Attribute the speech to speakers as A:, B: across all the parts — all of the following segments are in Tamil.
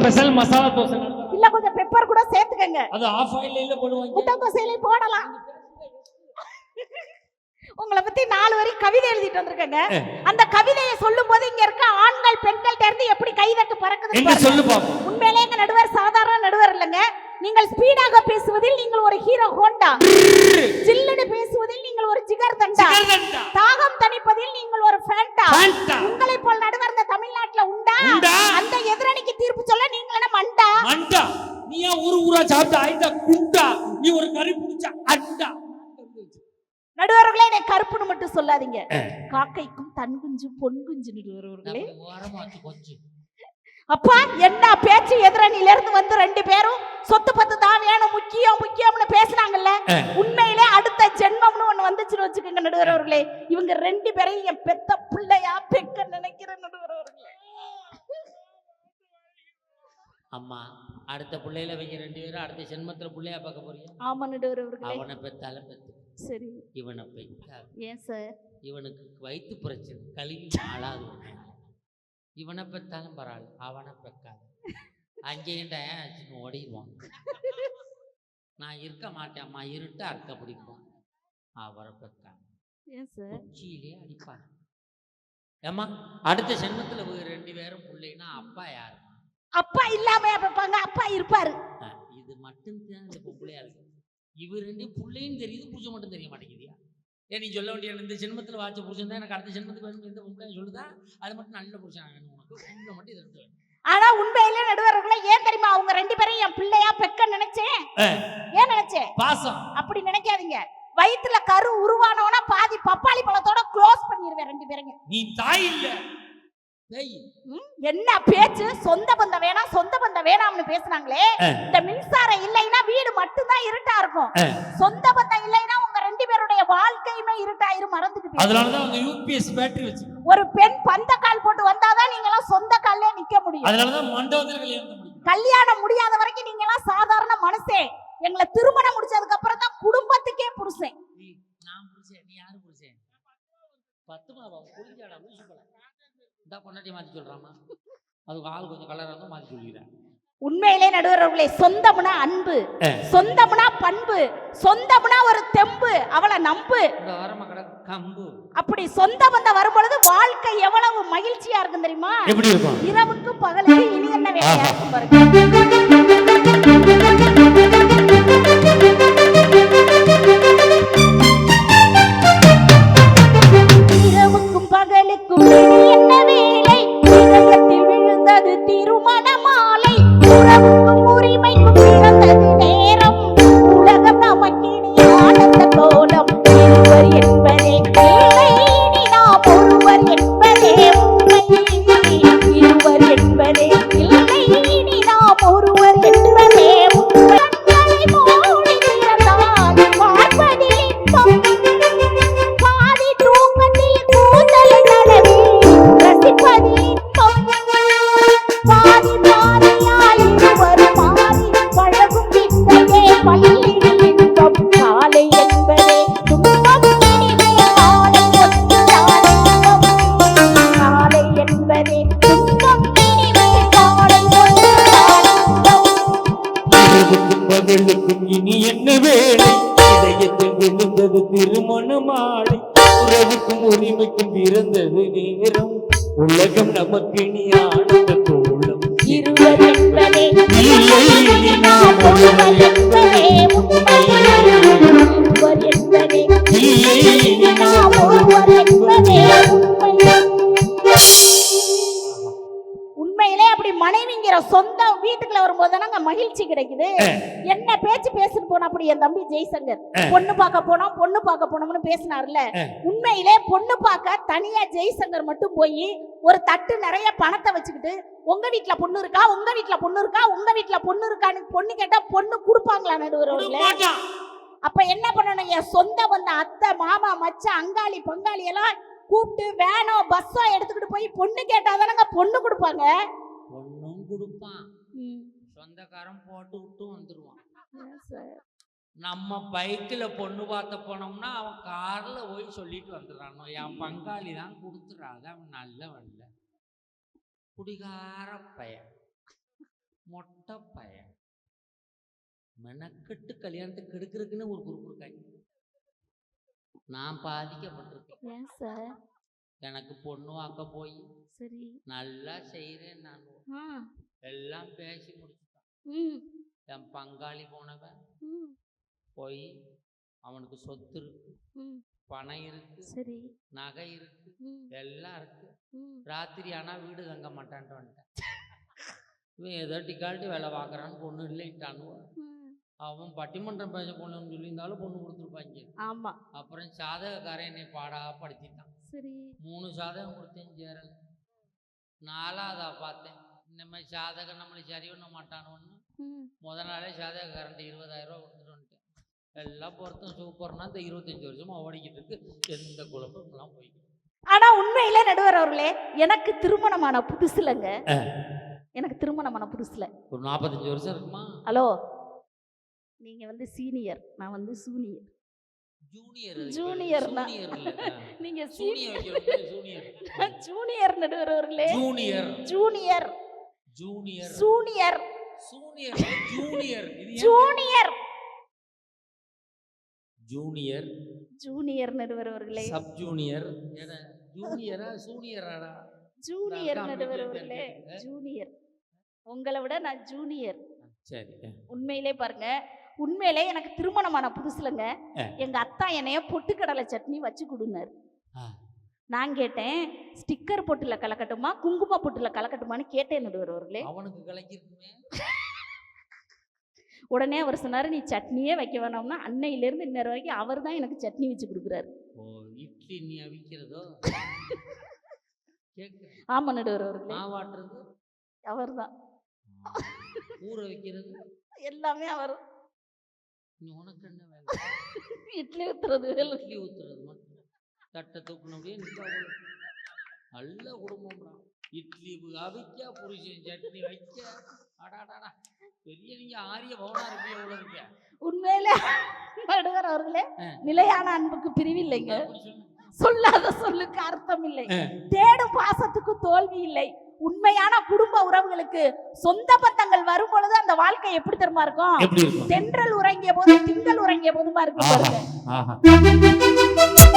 A: ஸ்பெஷல் மசாலா தோசை.
B: இல்ல கொஞ்சம் பெப்பர் கூட சேர்த்துக்கங்க.
A: அது ஆஃப் ஆயில்ல போடுவாங்க.
B: முட்டை தோசையிலையும் போடலாம். உங்களை பத்தி நாலு வரி கவிதை எழுதிட்டு வந்திருக்கேங்க. அந்த கவிதையை சொல்லும் போது இங்க இருக்க ஆண்கள் பெண்கள்ட்ட இருந்து எப்படி கைதட்டு பறக்குது
A: சொல்லு பாப்போம்.
B: உண்மையிலே எங்க நடுவர் சாதாரண நடுவர் இல்லைங்க. நீங்கள் ஸ்பீடாக பேசுவதில் நீங்கள் ஒரு ஹீரோ ஹோண்டா. ஜில்லுன்னு பேசுவதில் நீங்கள் ஒரு ஜிகர் தண்டா. தாகம் தணிப்பதில் நீங்கள் ஒரு ஃபேண்டா. உங்களை போல் நடுவர் இந்த தமிழ்நாட்டுல உண்டா? அந்த எதிரணிக்கு தீர்ப்பு சொல்ல நீங்கள் என்ன மண்டா?
A: மண்டா. நீ ஏன் ஊரு ஊரா சாப்பிட்டு ஆயிட்டா குண்டா? நீ ஒரு கறி பிடிச்ச அண்டா?
B: நடுவர்களே என்னை கருப்புன்னு மட்டும் சொல்லாதீங்க. காக்கைக்கும் தன் குஞ்சு பொன் குஞ்சு. நடுவர்களே அப்பா என்ன பேச்சு எதிரணியில இருந்து வந்து ரெண்டு பேரும் சொத்து பத்து தான் வேணும் முக்கியம் முக்கியம்னு பேசுனாங்கல்ல? உண்மையிலே அடுத்த ஜென்மம்னு ஒண்ணு வந்துச்சுன்னு வச்சுக்கோங்க நடுவரவர்களே. இவங்க ரெண்டு பேரையும் என் பெத்த பிள்ளையா பெக்க நினைக்கிற நடுவரவர்களே.
C: அம்மா அடுத்த பிள்ளையில வைக்க ரெண்டு பேரும். அடுத்த ஜென்மத்துல பிள்ளையா பார்க்க போறியா
B: ஆமா நடுவரவர்களே.
C: அவனை பெத்தாலும் பெத்து.
B: சரி.
C: இவனை பெத்தா
B: ஏன் சார்?
C: இவனுக்கு வயிற்று பிரச்சனை கழுவி ஆளாது இவனை பெத்தாலும் பரவாயில்ல அவனை பெக்காது. டயம் ஆச்சுன்னு ஓடிடுவான். நான் இருக்க மாட்டேன்ம்மா இருட்டா இருக்க பிடிக்கும். அவரை
B: ஏன் சார்?
C: உச்சியிலே அடிப்பான் ஏம்மா அடுத்த ஜென்மத்துல ரெண்டு பேரும் பிள்ளைன்னா அப்பா யாரும்மா?
B: அப்பா இல்லாம பார்ப்பாங்க அப்பா இருப்பாரு.
C: இது மட்டும் தான் இந்த பொம்பளையா இருக்கு இவர் ரெண்டு பிள்ளையும் தெரியுது புருஷன் மட்டும் தெரிய மாட்டேங்குதியா? ஏன் நீ சொல்ல வேண்டிய இந்த ஜென்மத்தில் வாட்ச புருஷன் தான் எனக்கு அடுத்த ஜென்மத்துக்கு வேணும் எந்த பொம்பளையும் சொல்லுதா? அது மட்டும் நல்ல புருஷன் வேணும் உனக்கு மட்டும் இது வேணும்.
B: ஆனா உண்மையிலே நடுவர்களே ஏன் தெரியுமா? அவங்க ரெண்டு பேரையும் என் பிள்ளையா பெக்க நினைச்சேன். ஏன் நினைச்சேன்?
A: பாசம்.
B: அப்படி நினைக்காதீங்க. வயித்துல கரு உருவானவனா பாதி பப்பாளி பழத்தோட க்ளோஸ் பண்ணிடுவேன் ரெண்டு பேரையும்.
A: நீ தாய் இல்ல.
B: என்ன பேச்சு? சொந்த பந்தம் வேணாம் சொந்த பந்தம் வேணாம்னு பேசுனாங்களே. இந்த மின்சாரம் இல்லைன்னா வீடு மட்டும்தான் இருட்டா இருக்கும். சொந்த பந்தம் இல்லைன்னா உங்க ரெண்டு பேருடைய வாழ்க்கையுமே இருட்டாயிரும் மறந்துட்டு.
A: அதனாலதான் அவங்க யூபிஎஸ் பேட்டரி வச்சு
B: ஒரு பெண் பந்த கால் போட்டு வந்தாதான் நீங்க எல்லாம் சொந்த கால்ல நிக்க முடியும்.
A: அதனாலதான் மண்டபத்தில் கல்யாணம்
B: கல்யாணம் முடியாத வரைக்கும் நீங்க எல்லாம் சாதாரண மனுஷன் எங்களை திருமணம் முடிச்சதுக்கு அப்புறம் தான் குடும்பத்துக்கே புருஷன்
C: நான் புருஷன் நீ யாரு புருஷன்? பத்து புரிஞ்சாடா இந்த பொண்டாட்டி மாத்தி சொல்றாமா? அதுக்கு ஆள் கொஞ்சம் கலராக இருந்தால் மாத்தி சொல்லிடுறேன்.
B: உண்மையிலே நடுவர்களே சொந்தம்னா அன்பு சொந்தம்னா பண்பு சொந்தம்னா ஒரு தெம்பு அவளை நம்பு.
C: கம்பு.
B: அப்படி சொந்த பந்தம் வரும்பொழுது வாழ்க்கை எவ்வளவு மகிழ்ச்சியா இருக்கும் தெரியுமா? இரவுக்கும் பகலுக்கு இனி என்ன வேலையா இருக்கும் பாருங்க. தானங்க மகிழ்ச்சி கிடைக்குது. என்ன பேச்சு பேசிட்டு போனா அப்படி என் தம்பி ஜெய்சங்கர். பொண்ணு பார்க்க போனோம் பொண்ணு பார்க்க போனோம்னு பேசினார்ல. உண்மையிலே பொண்ணு பார்க்க தனியா ஜெய்சங்கர் மட்டும் போய் ஒரு தட்டு நிறைய பணத்தை வச்சுக்கிட்டு உங்க வீட்ல பொண்ணு இருக்கா? உங்க வீட்ல பொண்ணு இருக்கா? உங்க வீட்ல பொண்ணு இருக்கான்னு பொண்ணு கேட்டா பொண்ணு கொடுப்பாங்களா நடுவர்களே. அப்ப என்ன பண்ணணும்? என் சொந்த வந்த அத்தை மாமா மச்சான் அங்காளி பங்காளி எல்லாம் கூப்பிட்டு வேனோ பஸ்ஸோ எடுத்துக்கிட்டு போய் பொண்ணு கேட்டாதானங்க பொண்ணு கொடுப்பாங்க?
C: பொண்ணும் கொடுப்பான். சொந்தக்காரன் போட்டு விட்டு வந்துடுவான் நம்ம பைக்கில் பொண்ணு பார்த்த போனோம்னா அவன் காரில் போய் சொல்லிட்டு வந்துடுறானோ. என் பங்காளி தான் கொடுத்துறாது அவன் நல்லவன்ல. குடிகார பையன். மொட்டை பையன். மெனக்கெட்டு கல்யாணத்துக்கு கெடுக்கிறதுக்குன்னு ஒரு இருக்காங்க நான் பாதிக்கப்பட்டிருக்கேன்.
B: சார்
C: எனக்கு பொண்ணு வாக்க போய்.
B: சரி.
C: நல்லா செய்கிறேன் நான். எல்லாம் பேசி முடிச்சுட்டான்
B: ம்
C: என் பங்காளி போனவன். போய் அவனுக்கு சொத்து இருக்கு. பணம் இருக்கு.
B: சரி.
C: நகை இருக்கு. எல்லாம் இருக்கு. ராத்திரி ஆனால் வீடு தங்க மாட்டான்ட்டு வந்துட்டேன். இவன் ஏதோ டிக்கால்ட்டி வேலை பார்க்குறான்னு பொண்ணு இல்லைட்டானுவன். அவன் பட்டிமன்றம் பேச பொண்ணுன்னு சொல்லியிருந்தாலும் பொண்ணு கொடுத்துருப்பாங்க.
B: ஆமா.
C: அப்புறம் ஜாதகக்காரன் என்னை பாடா படுத்திட்டான்
B: சரி.
C: மூணு ஜாதகம் கொடுத்தேன் சேரல நாலாவதா பார்த்தேன். இந்த மாதிரி ஜாதகம் நம்மளை சரி பண்ண மாட்டானோன்னு
B: ம்.
C: முத நாளே ஜாதகக்காரன்ட்டு இருபதாயிரம் ரூபா கொடுத்துட்டு எல்லாம் பொருத்தம் சூப்பர்னா இந்த இருபத்தஞ்சி வருஷமா ஓடிக்கிட்டு இருக்கு. எந்த குழப்பம்லாம் போய்க்கிட்டு
B: ஆனா உண்மையில நடுவர் அவர்களே எனக்கு திருமணமான புதுசுலங்க. எனக்கு திருமணமான புதுசுல.
C: ஒரு நாற்பத்தஞ்சு வருஷம் இருக்குமா?
B: ஹலோ. நீங்க வந்து சீனியர் நான் வந்து சூனியர்
C: ஜூனியர். ஜூனியர்
B: நீங்க
C: சூனியர் ஜூனியர்
B: ஜூனியர் நடுவர் அவர்களே.
C: Junior
B: junior
C: junior
B: junior
C: junior
B: junior
C: junior
B: junior நடுவர் அவர்களே
C: சப் ஜூனியர் ஜூனியரா சூனியராடா
B: ஜூனியர் நடுவர் அவர்களே. ஜூனியர் உங்களை விட நான் ஜூனியர்
C: சரி
B: உண்மையிலே பாருங்க. உண்மையிலே எனக்கு திருமணமான புதுசுலங்க. எங்க அத்தா என்னைய பொட்டுக்கடலை சட்னி வச்சு கொடுனாரு. நான் கேட்டேன் ஸ்டிக்கர் பொட்டுல கலக்கட்டுமா? குங்கும பொட்டுல கலக்கட்டுமான்னு கேட்டேன் நடுவர் அவர்களே.
C: அவனுக்கு கலக்கிருக்குமே
B: உடனே அவர் சொன்னாரு நீ சட்னியே வைக்க வேணாம்னா அன்னையில இருந்து இன்னொரு வரைக்கும் அவர் தான் எனக்கு சட்னி வச்சு கொடுக்குறாரு.
C: ஓ இட்லி நீ அவிக்கிறதோ? கேட்க.
B: ஆமா நடுவர் அவர்களே. அவர் தான்.
C: ஊற வைக்கிறது?
B: எல்லாமே அவர்.
C: உனக்கு என்ன
B: இட்லி ஊத்துறது வேலை.
C: இட்லி ஊத்துறது மட்டும். தட்டை தூக்கணுமே நல்ல குடும்பம்டா. இட்லி அவிக்க புருஷன் சட்னி வைக்க. அடாடாடா. பெரிய நீங்க ஆரிய பவனா இருப்பீங்க எவ்வளவு இருக்க?
B: உண்மையிலே நடுவர் அவர்களே. நிலையான அன்புக்கு பிரிவில்லைங்க. சொல்லாத சொல்லுக்கு அர்த்தம் இல்லை. தேடும் பாசத்துக்கு தோல்வி இல்லை. உண்மையான குடும்ப உறவுகளுக்கு சொந்த பந்தங்கள் வரும் பொழுது அந்த வாழ்க்கை எப்படி தெரியுமா இருக்கும்? தென்றல் உறங்கிய போது திங்கள் உறங்கிய போதுமா இருக்கும்
C: ஆஹா.
B: பாருங்க.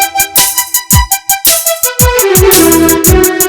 A: Música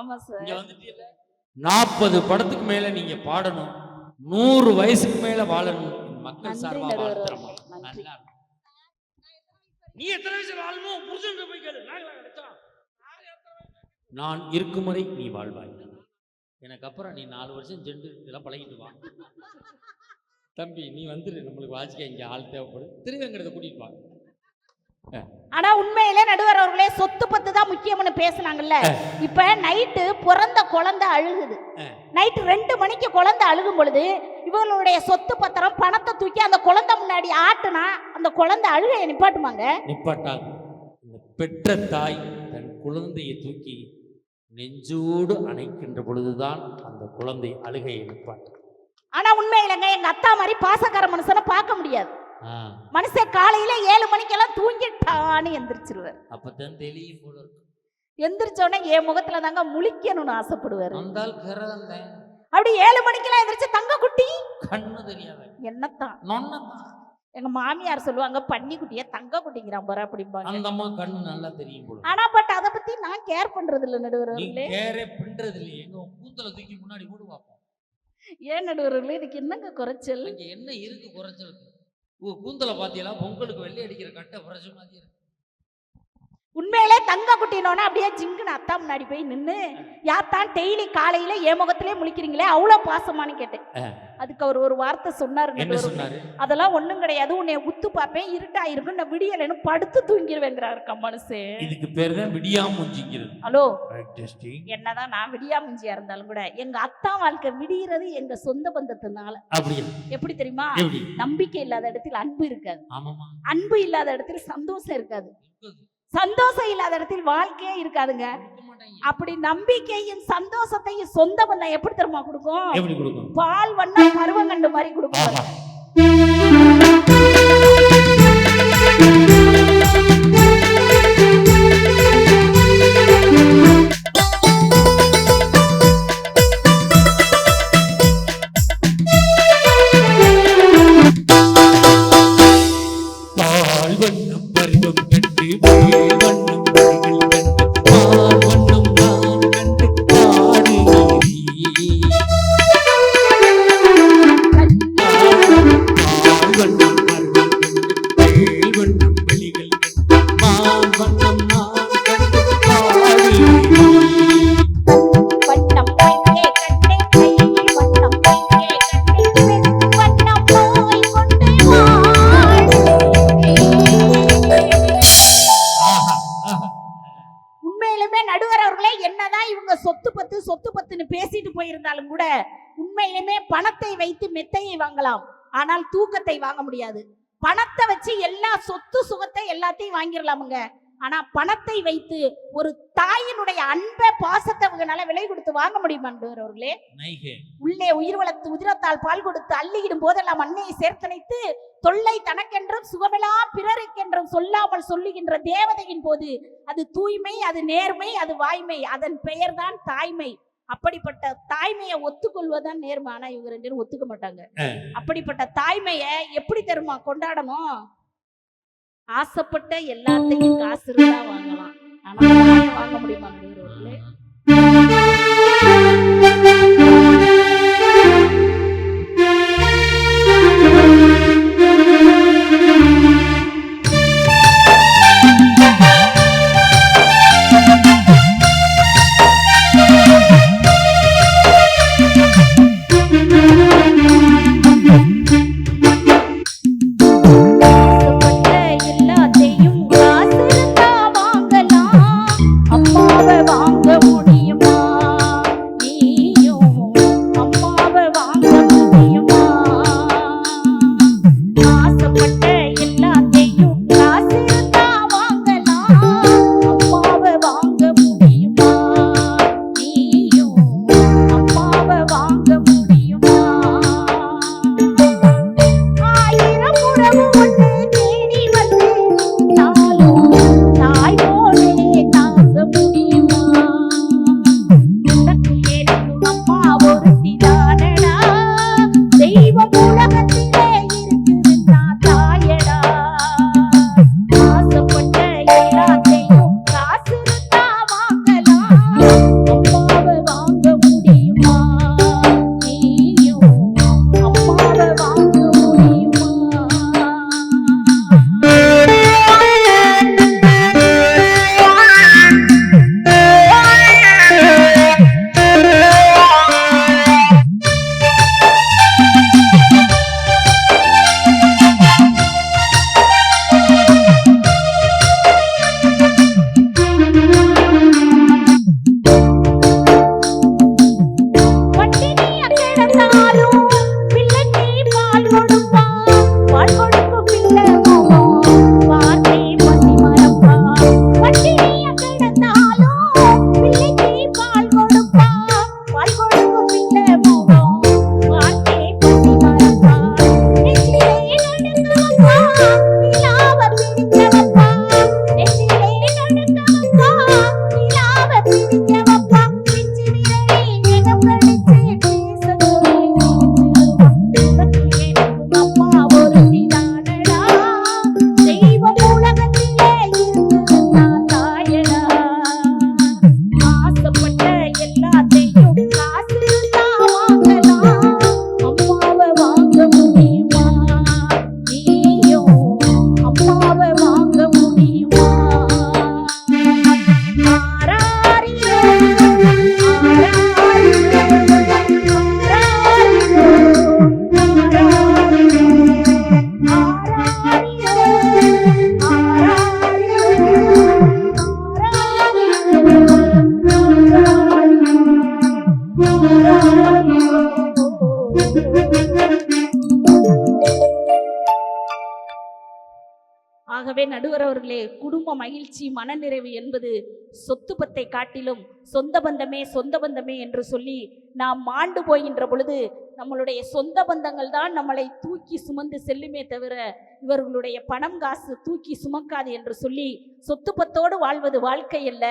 B: ஆமா சார்.
A: இங்க வந்துட்டீங்கல்ல நாற்பது படத்துக்கு மேல நீங்க பாடணும் நூறு வயசுக்கு மேல வாழணும் மக்கள் சார்பா வாழ்த்துறோம். நல்லா. நீ எத்தனை வயசு வாழணும் புருஷன் போய் கேளு. நாங்களா கிடைச்சோம் நான் இருக்கும் வரை நீ வாழ்வாய். எனக்கு அப்புறம் நீ நாலு வருஷம் சென்று இதெல்லாம் பழகிட்டு வா. தம்பி நீ வந்துரு. நம்மளுக்கு வாசிக்க இங்க ஆள் தேவைப்படும். திருவேங்கடத்தை கூட்டிட்டு வா.
B: ஆனா உண்மையிலே நடுவர் அவர்களே சொத்து பத்து தான் முக்கியம்னு பேசுனாங்கல்ல. இப்ப நைட்டு பிறந்த குழந்தை அழுகுது. நைட்டு ரெண்டு மணிக்கு குழந்தை அழுகும் பொழுது இவங்களுடைய சொத்து பத்திரம் பணத்தை தூக்கி அந்த குழந்தை முன்னாடி ஆட்டுனா அந்த குழந்தை அழுகையை நிப்பாட்டுமாங்க?
A: நிப்பாட்டாங்க இந்த பெற்ற தாய் தன் குழந்தையை தூக்கி நெஞ்சோடு அணைக்கின்ற பொழுதுதான் அந்த குழந்தை அழுகையை நிப்பாட்டும்.
B: ஆனா உண்மை இல்லைங்க எங்க அத்தா மாதிரி பாசக்கார மனுஷனை பார்க்க முடியாது. மனுஷன் காலையில ஏழு மணிக்கெல்லாம் தூங்கிட்டான்னு எந்திரிச்சிருவார்.
C: அப்பதான் தெளியும் போல இருக்கு.
B: எந்திரிச்ச உடனே என் முகத்துல தாங்க முழிக்கணும்னு ஆசைப்படுவாரு. அப்படி ஏழு மணிக்கெல்லாம் எந்திரிச்சு தங்க குட்டி!
C: கண்ணு தெரியாத.
B: என்னத்தான்?
C: நொன்னதான்
B: எங்க மாமியார் சொல்லுவாங்க பன்னி குட்டிய தங்க குட்டிங்கிறான் போற அப்படிம்பாங்க.
C: அந்த அம்மா கண்ணு நல்லா தெரியும்
B: ஆனா பட் அதை பத்தி நான் கேர் பண்றது இல்ல நடுவர்களே.
C: கேரே பண்றது இல்லையே எங்க கூந்தல தூக்கி முன்னாடி போடு பார்ப்போம்
B: ஏன் நடுவர்களே இதுக்கு என்னங்க குறைச்சல்?
C: என்ன இருக்கு குறைச்சலுக்கு? கூந்தலை பார்த்தீங்களா பொங்கலுக்கு வெள்ளை அடிக்கிற கட்டை புரட்ச மாதிரி இருக்கு.
B: உண்மையிலே தங்க குட்டினோன்னா அப்படியே ஜிங்குன்னு அத்தா முன்னாடி போய் நின்னு யாத்தான் டெய்லி காலையில என் முகத்திலே முழிக்கிறீங்களே அவ்வளவு பாசமான்னு கேட்டேன். அதுக்கு அவர் ஒரு வார்த்தை சொன்னாரு அதெல்லாம் ஒண்ணும் கிடையாது உன்னை உத்து பார்ப்பேன் இருட்டா இருக்கும் நான் விடியலைன்னு படுத்து தூங்கிடுவேங்கிறாரு மனுஷன்
A: இதுக்கு பேர் தான் விடியாமூஞ்சிங்கிறது.
B: ஹலோ.
A: டெஸ்டிங்
B: என்னதான் நான் விடியாமுஞ்சியா இருந்தாலும் கூட எங்க அத்தா வாழ்க்கை விடியறது எங்க சொந்த பந்தத்தினால.
A: அப்படியா
B: எப்படி தெரியுமா? நம்பிக்கை இல்லாத இடத்தில் அன்பு இருக்காது. அன்பு இல்லாத இடத்தில் சந்தோஷம் இருக்குது. சந்தோஷம் இல்லாத இடத்தில் வாழ்க்கையே இருக்காதுங்க. அப்படி நம்பிக்கையும் சந்தோஷத்தையும் சொந்த பந்தம் எப்படி தெரியுமா
A: கொடுக்கும்?
B: பால் வண்ணம் பருவங்கண்டு மாதிரி கொடுக்கும். சொத்து பத்து சொத்து பத்துன்னு பேசிட்டு போயிருந்தாலும் கூட உண்மையிலுமே பணத்தை வைத்து மெத்தையை வாங்கலாம். ஆனால் தூக்கத்தை வாங்க முடியாது. பணத்தை வச்சு எல்லா சொத்து சுகத்தை எல்லாத்தையும் வாங்கிடலாமுங்க. ஆனா பணத்தை வைத்து ஒரு தாயினுடைய அன்பை பாசத்தை அவங்களால விலை கொடுத்து வாங்க முடியுமா
A: நைகே.
B: உள்ளே உயிர் வளர்த்து உதிரத்தால் பால் கொடுத்து அள்ளியிடும் போதெல்லாம் அன்னையை சேர்த்தனைத்து தொல்லை தனக்கென்றும் சுகமெல்லாம் பிறருக்கென்றும் சொல்லாமல் சொல்லுகின்ற தேவதையின் போது அது தூய்மை அது நேர்மை அது வாய்மை அதன் பெயர்தான் தாய்மை. அப்படிப்பட்ட தாய்மையை ஒத்துக்கொள்வதுதான் நேர்மை. ஆனா இவங்க ரெண்டு பேரும் ஒத்துக்க மாட்டாங்க. அப்படிப்பட்ட தாய்மையை எப்படி தெரியுமா கொண்டாடணும்? ஆசைப்பட்ட எல்லாத்தையும் காசு இருந்தா வாங்கலாம். ஆனா வாங்க முடியுமா மனநிறைவு என்பது சொத்து பத்தை காட்டிலும் சொந்த பந்தமே சொந்த பந்தமே என்று சொல்லி நாம் மாண்டு போகின்ற பொழுது நம்மளுடைய சொந்த பந்தங்கள் தான் நம்மளை தூக்கி சுமந்து செல்லுமே தவிர இவர்களுடைய பணம் காசு தூக்கி சுமக்காது என்று சொல்லி சொத்து பத்தோடு வாழ்வது வாழ்க்கை அல்ல.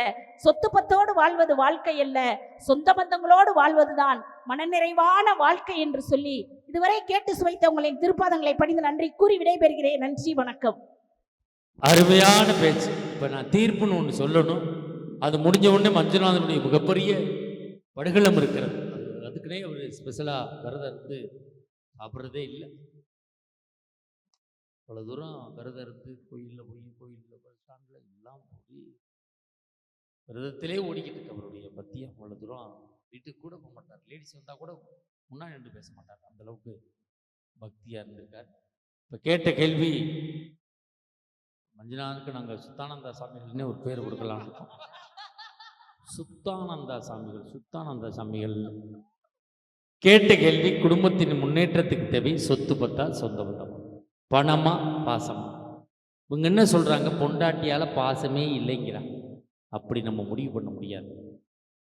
B: சொத்து பத்தோடு வாழ்வது வாழ்க்கை அல்ல. சொந்த பந்தங்களோடு வாழ்வதுதான் மனநிறைவான வாழ்க்கை என்று சொல்லி இதுவரை கேட்டு சுவைத்தவங்களின் திருப்பாதங்களை பணிந்து நன்றி கூறி விடைபெறுகிறேன். நன்றி வணக்கம்.
A: அருமையான பேச்சு. இப்போ நான் தீர்ப்புன்னு ஒன்று சொல்லணும். அது முடிஞ்ச உடனே மஞ்சுநாதனுடைய மிகப்பெரிய படுகளம் இருக்கிறது. அது அதுக்குன்னே ஒரு ஸ்பெஷலாக விரதம் இருந்து சாப்பிட்றதே இல்லை. அவ்வளோ தூரம் விரதம் இருந்து கோயிலில் போய் கோயிலில் பஸ் ஸ்டாண்டில் எல்லாம் போய் விரதத்திலே ஓடிக்கிட்டு இருக்கு அவருடைய பத்தியம். அவ்வளோ தூரம் வீட்டுக்கு கூட போக மாட்டார். லேடிஸ் வந்தால் கூட முன்னாடி நின்று பேச மாட்டார். அந்தளவுக்கு பக்தியாக இருந்திருக்கார். இப்போ கேட்ட கேள்வி மஞ்சுநாதனுக்கு நாங்கள் சுத்தானந்தா சாமிகள்னே ஒரு பேர் கொடுக்கலாம்னு இருக்கோம். சுத்தானந்தா சாமிகள் சுத்தானந்தா சாமிகள். கேட்ட கேள்வி குடும்பத்தின் முன்னேற்றத்துக்கு தேவை. சொத்து பத்தா சொந்த பத்தம் பணமா பாசமா. இவங்க என்ன சொல்கிறாங்க பொண்டாட்டியால் பாசமே இல்லைங்கிறாங்க. அப்படி நம்ம முடிவு பண்ண முடியாது.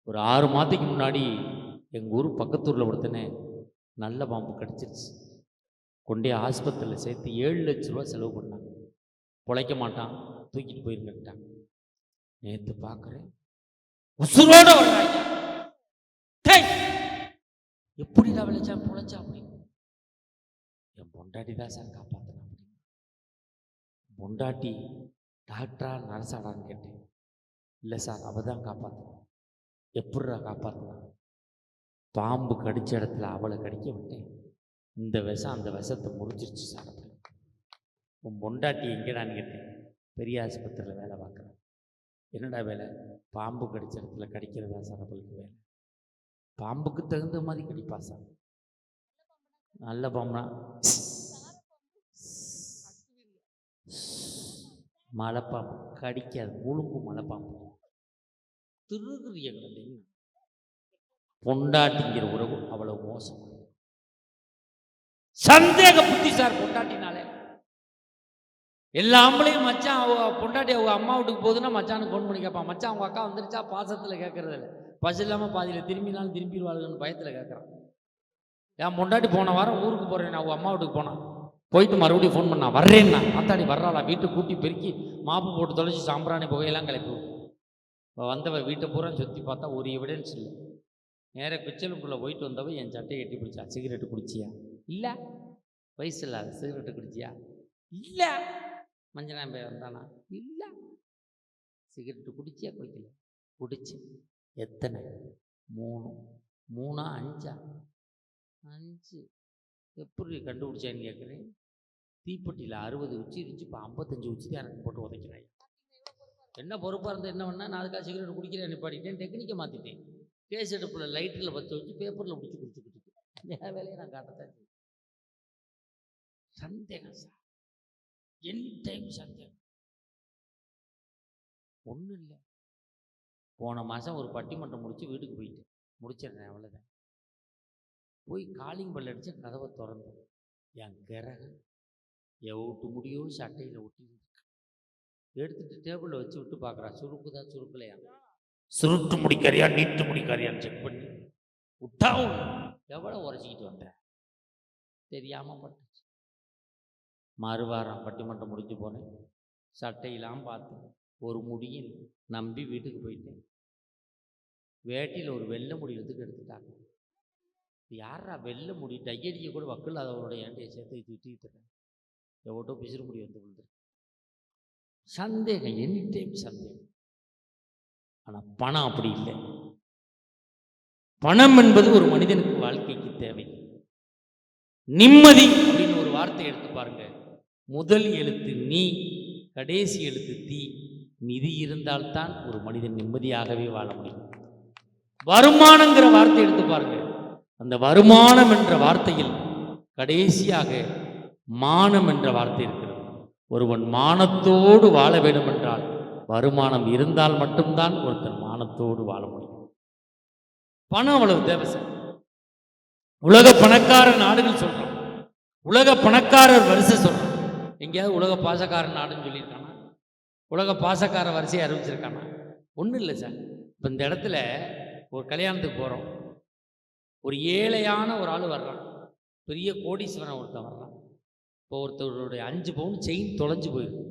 A: ஒரு ஆறு மாதத்துக்கு முன்னாடி எங்கள் ஊர் பக்கத்தூரில் ஒருத்தனே நல்ல பாம்பு கிடச்சிருச்சு. கொண்டே ஆஸ்பத்திரியில் சேர்த்து ஏழு லட்ச ரூபா செலவு பண்ணாங்க. பிழைக்க மாட்டான் தூக்கிட்டு போயிருங்கட்டான் நேத்து பார்க்குறேன் உசுரோட வர்றாங்க எப்படிடா விளைச்சா பொழைச்சா அப்படின்னு என் பொண்டாட்டி தான் சார் காப்பாத்தினா அப்படின்னு பொண்டாட்டி டாக்டரா நர்ஸாடான்னு கேட்டேன். இல்லை சார் அவ தான் காப்பாத்தினா. எப்படிடா காப்பாற்றினா பாம்பு கடிச்ச இடத்துல அவளை கடிக்க விட்டேன். இந்த விஷம் அந்த விஷத்தை முறிச்சிருச்சு சார் அப்படின்னு உன் பொண்டாட்டி எங்கடான்னு கேட்டேன். பெரிய ஆஸ்பத்திரியில் வேலை பார்க்குறேன் என்னடா வேலை? பாம்பு கடிச்ச இடத்துல கடிக்கிறதா சார் அவளுக்கு வேலை. பாம்புக்கு தகுந்த மாதிரி கடிப்பா சார். நல்ல பாம்புனா. மலைப்பாம்பு. கடிக்காது. முழுங்கு மலைப்பாம்பு. திருகுறிய பொண்டாட்டிங்கிற உறவு அவ்வளவு மோசம் சந்தேக புத்தி சார் பொண்டாட்டினாலே. எல்லா ஆம்பளையும் மச்சான் அவ பொண்டாட்டி அவங்க அம்மா வீட்டுக்கு போகுதுன்னா மச்சானுக்கு ஃபோன் பண்ணி கேட்பான். மச்சான் அவங்க அக்கா வந்துருச்சா? பாசத்தில் கேட்கறது இல்லை பசு இல்லாமல் பாதியில் திரும்பினாலும் திரும்பிடுவாளுன்னு பயத்தில் கேட்குறான். என் பொண்டாட்டி போன வாரம் ஊருக்கு போகிறேன் அவங்க அம்மா வீட்டுக்கு போனான். போயிட்டு மறுபடியும் ஃபோன் பண்ணா வர்றேன்னா. ஆத்தாடி வர்றாளா? வீட்டை கூட்டி பெருக்கி மாப்பு போட்டு தொலைச்சி சாம்பிராணி புகையெல்லாம் கிளப்பி இப்போ வந்தவ வீட்டை பூரா சுற்றி பார்த்தா ஒரு எவிடன்ஸ் இல்லை. நேராக பிச்சலுக்குள்ளே போயிட்டு வந்தவ என் சட்டையை எட்டி பிடிச்சா. சிகரெட்டு குடிச்சியா? இல்லை. வயசு இல்லாத சிகரெட்டு குடிச்சியா? இல்லை. மஞ்சனா பேர் வந்தானா? இல்லை. சிகரெட்டு குடிச்சியா? குடிக்கல. குடிச்சு. எத்தனை? மூணு. மூணா? அஞ்சா? அஞ்சு. எப்படி கண்டுபிடிச்சான்னு கேட்குறேன். தீப்பெட்டியில் அறுபது உச்சி இருந்துச்சு இப்போ ஐம்பத்தஞ்சு உச்சி தான் எனக்கு போட்டு உதைக்கிறாங்க என்ன பொறுப்பாக இருந்தால் என்ன பண்ணால் நான் அதுக்காக சிகரெட் குடிக்கிறேன் நிப்பாட்டிட்டேன் டெக்னிக்கை மாற்றிட்டேன் கேஸ் எடுப்பில் லைட்டில் பற்ற வச்சு பேப்பரில் பிடிச்சி குடிச்சுக்கிட்டு என் வேலையை நான் காட்டத்தான் சந்தேகம் சார் என் டைம் சந்தேகம் ஒன்றும் இல்லை. போன மாதம் ஒரு பட்டிமன்றம் முடித்து வீட்டுக்கு போயிட்டேன். முடிச்சிடுறேன் அவ்வளோதான் போய் காலிங் பல் அடித்து கதவை திறந்தேன். என் கிரகம் என் விட்டு முடியோ சட்டையில் ஒட்டி எடுத்துட்டு டேபிளில் வச்சு விட்டு பார்க்குறா சுருக்குதா சுருக்கலையா? சுருட்டு முடிக்காரியா நீட்டு முடிக்காரியான்னு செக் பண்ணி. விட்டா எவ்வளோ உரைச்சிக்கிட்டு வந்தேன் தெரியாமல் பட்டுச்சு. மறுவாரம் பட்டிமன்றம் முடிஞ்சு போனேன். சட்டையெல்லாம் பார்த்து ஒரு முடியும் நம்பி வீட்டுக்கு போயிட்டேன். வேட்டியில் ஒரு வெள்ளை முடி எடுத்துக்கு எடுத்துட்டாங்க. யாரா வெள்ளை முடி? டையடிக்க கூட வக்கில் அதோட ஏண்டையை சேர்த்து திட்டிக்கிட்டு இருக்கேன் எவ்வளோ பிசிறு முடி வந்து விழுந்துருக்கு. சந்தேகம் எனி டைம் சந்தேகம். ஆனால் பணம் அப்படி இல்லை. பணம் என்பது ஒரு மனிதனுக்கு வாழ்க்கைக்கு தேவை. நிம்மதி அப்படின்னு ஒரு வார்த்தை எடுத்து பாருங்க. முதல் எழுத்து நீ கடைசி எழுத்து தீ. நிதி இருந்தால்தான் ஒரு மனிதன் நிம்மதியாகவே வாழ முடியும். வருமானங்கிற வார்த்தை எடுத்து பாருங்க. அந்த வருமானம் என்ற வார்த்தையில் கடைசியாக மானம் என்ற வார்த்தை இருக்கிறது. ஒருவன் மானத்தோடு வாழ வேண்டும் என்றால் வருமானம் இருந்தால் மட்டும்தான் ஒருத்தன் மானத்தோடு வாழ முடியும். பணம் அவ்வளவு தேவை சார். உலக பணக்கார நாடுகள் சொல்றோம். உலக பணக்காரர் வரிசை சொல்றோம். எங்கேயாவது உலக பாசக்கார நாடுன்னு சொல்லியிருக்கானா? உலக பாசக்கார வரிசையை அறிவிச்சிருக்கானா? ஒன்றும் இல்லை சார். இப்போ இந்த இடத்துல ஒரு கல்யாணத்துக்கு போகிறோம் ஒரு ஏழையான ஒரு ஆள் வர்றான். பெரிய கோடீஸ்வரன் ஒருத்தன் வர்றான். இப்போ ஒருத்தருடைய அஞ்சு பவுன் செயின் தொலைஞ்சு போயிடும்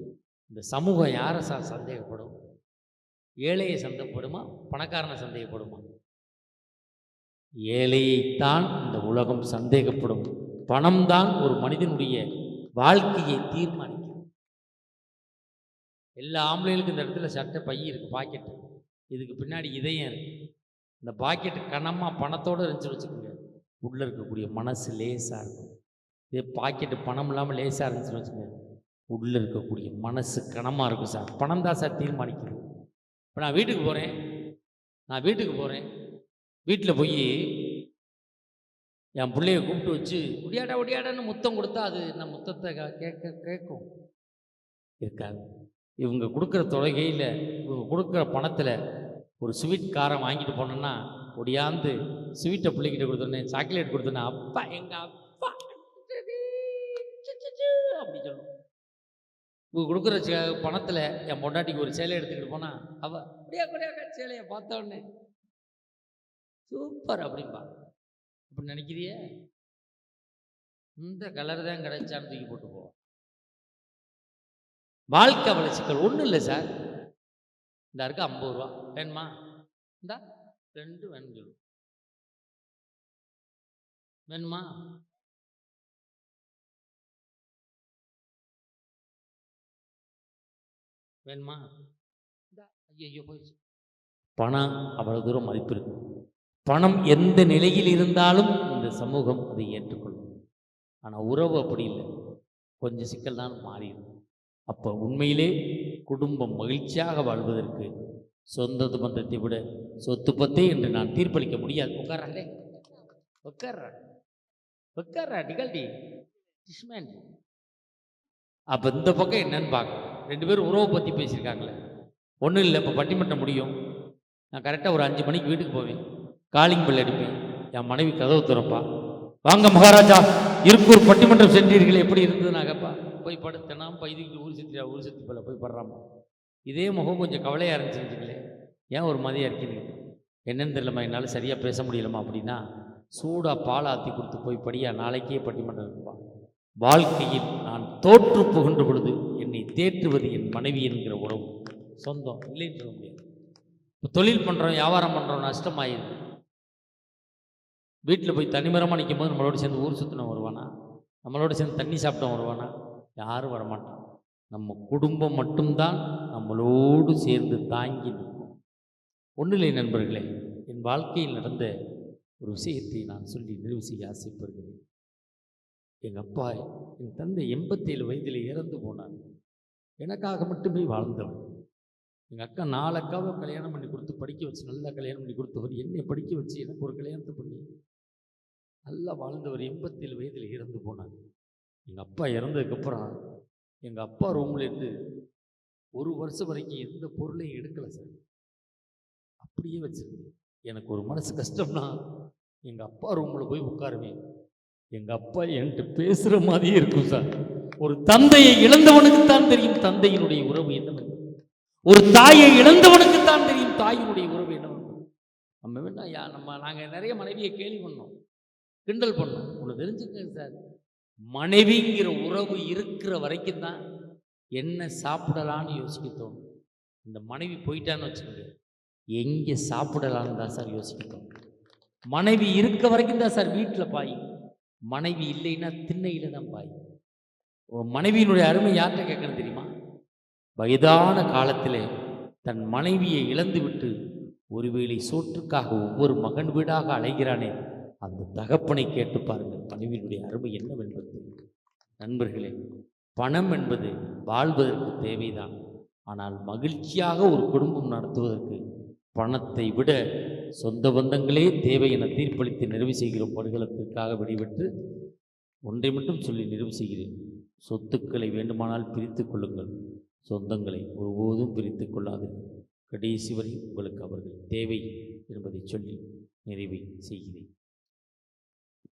A: இந்த சமூகம் யாரை சார் சந்தேகப்படும்? ஏழையை சந்தேகப்படுமா? பணக்காரனை சந்தேகப்படுமா? ஏழையைத்தான் இந்த உலகம் சந்தேகப்படும். பணம்தான் ஒரு மனிதனுடைய வாழ்க்கையை தீர்மானிக்கும். எல்லா ஆம்பளைகளுக்கும் இந்த இடத்துல சட்டை பை இருக்குது பாக்கெட்டு. இதுக்கு பின்னாடி இதயம் இருக்குது இந்த பாக்கெட்டு கனமாக பணத்தோடு இருந்துச்சுன்னு வச்சுக்கோங்க. உள்ளே இருக்கக்கூடிய மனசு லேசாக இருக்கும். இதே பாக்கெட்டு பணம் இல்லாமல் லேசாக இருந்துச்சுன்னு வச்சுக்கோங்க. உள்ளே இருக்கக்கூடிய மனசு கனமாக இருக்கும் சார். பணம் தான் சார் தீர்மானிக்கிறது. இப்போ நான் வீட்டுக்கு போகிறேன் நான் வீட்டுக்கு போகிறேன் வீட்டில் போய் என் பிள்ளைய கூப்பிட்டு வச்சு ஒடியாடா ஒடியாடான்னு முத்தம் கொடுத்தா அது என்ன முத்தத்தை கேட்க கேட்கும்? இருக்காது. இவங்க கொடுக்குற தொலைகையில் இவங்க கொடுக்குற பணத்தில் ஒரு ஸ்வீட் காரம் வாங்கிட்டு போனோன்னா ஒடியாந்து ஸ்வீட்டை பிள்ளைகிட்ட கொடுத்தோன்னே சாக்லேட் கொடுத்தோன்னே அப்பா எங்கள் அப்பா அப்படி சொல்லணும் இவங்க கொடுக்குற சே- பணத்தில் என் பொண்டாட்டிக்கு ஒரு சேலை எடுத்துக்கிட்டு போனால் அவள் அப்படியே அப்படியே சேலையை பார்த்த சூப்பர் அப்படிம்பா. அப்படி நினைக்கிறிய? இந்த கலர் தான் கிடைச்சான்னு தூக்கி போட்டு போவோம். வாழ்க்கை அவ்வளோ சிக்கல் ஒன்றும் இல்லை சார் இந்த இருக்கு ஐம்பது ரூபா. வேணுமா? இந்தா ரெண்டு வேணும்? வேணுமா? வேணுமா ஐயோ போயிடுச்சு. பணம் அவ்வளவு தூரம் மதிப்பு இருக்கு. பணம் எந்த நிலையில் இருந்தாலும் இந்த சமூகம் அதை ஏற்றுக்கொள்ளும். ஆனால் உறவு அப்படி இல்லை. கொஞ்சம் சிக்கல் தான் மாறிடும். அப்போ உண்மையிலே குடும்பம் மகிழ்ச்சியாக வாழ்வதற்கு சொந்த பந்தத்தை விட சொத்து பத்தே என்று நான் தீர்ப்பளிக்க முடியாது. உட்காராங்களே உட்கார்றா. உட்கார்றா டிகல்டி டிஷ்மேன். அப்போ இந்த பக்கம் என்னன்னு பார்க்க ரெண்டு பேரும் உறவை பற்றி பேசியிருக்காங்களே. ஒன்றும் இல்லை இப்போ பட்டிமன்றம் முடியும். நான் கரெக்டாக ஒரு அஞ்சு மணிக்கு வீட்டுக்கு போவேன். காலிங் பெல் அடிப்பேன். என் மனைவி கதவு திறப்பா. வாங்க மகாராஜா இருக்கூர் பட்டிமன்றம் சென்றீர்கள் எப்படி இருந்தது நான் கேட்பா போய் படுத்தனாம் பைதிக்கு ஊர் சுற்றியா ஊர் சுற்றி போல போய் படுறாமா? இதே முகம் கொஞ்சம் கவலையாக இருந்துச்சுங்களே ஏன் ஒரு மாதிரியா இருக்கீங்க? என்னென்னு தெரியலம்மா என்னால் சரியாக பேச முடியலம்மா அப்படின்னா சூடாக பால் ஆற்றி கொடுத்து போய் படியா நாளைக்கே பட்டிமன்றம் இருப்பா வாழ்க்கையில் நான் தோற்று புகின்ற பொழுது என்னை தேற்றுவது என் மனைவி என்கிற உறவு. சொந்தம் இல்லைன்னு சொல்ல முடியாது. இப்போ தொழில் பண்ணுறோம் வியாபாரம் பண்ணுறோம் நஷ்டமாயிருது வீட்டில் போய் தனிமரமாக நிற்கும் போது நம்மளோட சேர்ந்து ஊர் சுற்றின வருவானா நம்மளோட சேர்ந்து தண்ணி சாப்பிட்ட வருவானா யாரும் வரமாட்டான். நம்ம குடும்பம் மட்டும்தான் நம்மளோடு சேர்ந்து தாங்கி நிற்கும். ஒன்றும் இல்லை நண்பர்களே என் வாழ்க்கையில் நடந்த ஒரு விஷயத்தை நான் சொல்லி நிறைவு செய்ய ஆசைப்படுகிறேன். எங்கள் அப்பா என் தந்தை எண்பத்தேழு வயதில் இறந்து போனார். எனக்காக மட்டுமே வாழ்ந்தவன் எங்கள் அக்கா நாலு அக்காவை கல்யாணம் பண்ணி கொடுத்து படிக்க வச்சு நல்லா கல்யாணம் பண்ணி கொடுத்தவர். என்னை படிக்க வச்சு எனக்கு ஒரு கல்யாணத்தை பண்ணி நல்லா வாழ்ந்தவர் எண்பத்தேழு வயதில் இறந்து போனார் எங்கள் அப்பா இறந்ததுக்கப்புறம் எங்கள் அப்பா ரூம்லேருந்து ஒரு வருஷம் வரைக்கும் எந்த பொருளையும் எடுக்கலை சார் அப்படியே வச்சுருந்தேன். எனக்கு ஒரு மனசு கஷ்டம்னா எங்கள் அப்பா ரூமில் போய் உட்காருவேன். எங்கள் அப்பா என்கிட்ட பேசுகிற மாதிரியே இருக்கும் சார் ஒரு தந்தையை இழந்தவனுக்கு தான் தெரியும் தந்தையினுடைய உறவு என்னவென்று. ஒரு தாயை இழந்தவனுக்கு தான் தெரியும் தாயினுடைய உறவு என்னவென்று. நம்ம வேணா நம்ம நாங்கள் நிறைய மனைவியை கேலி பண்ணோம். கிண்டல் பண்ணும் ஒன்று தெரிஞ்சுக்கங்க சார். மனைவிங்கிற உறவு இருக்கிற வரைக்கும் தான் என்ன சாப்பிடலான்னு யோசிக்க தோணும். இந்த மனைவி போயிட்டான்னு வச்சுக்கோங்க. எங்கே சாப்பிடலான்னு தான் சார் யோசிக்க தோணும். மனைவி இருக்க வரைக்கும் தான் சார் வீட்டில் பாய். மனைவி இல்லைன்னா திண்ணையில் தான் பாய். மனைவியினுடைய அருமை யார்கிட்ட கேட்கணும் தெரியுமா? வயதான காலத்திலே தன் மனைவியை இழந்துவிட்டு ஒருவேளை சோற்றுக்காக ஒவ்வொரு மகன் வீடாக அலைகிறானே அந்த தகப்பனை கேட்டு பாருங்கள். மனைவியினுடைய அருமை என்னவென்பது நண்பர்களே பணம் என்பது வாழ்வதற்கு தேவைதான். ஆனால் மகிழ்ச்சியாக ஒரு குடும்பம் நடத்துவதற்கு பணத்தை விட சொந்த பந்தங்களே தேவை என தீர்ப்பளித்து நிறைவு செய்கிறோம். படுகளத்திற்காக வெளிவிட்டு ஒன்றை மட்டும் சொல்லி நிறைவு செய்கிறேன். சொத்துக்களை வேண்டுமானால் பிரித்து கொள்ளுங்கள். சொந்தங்களை ஒருபோதும் பிரித்து கொள்ளாது. கடைசி வரை உங்களுக்கு அவர்கள் தேவை என்பதை சொல்லி நிறைவை செய்கிறேன்.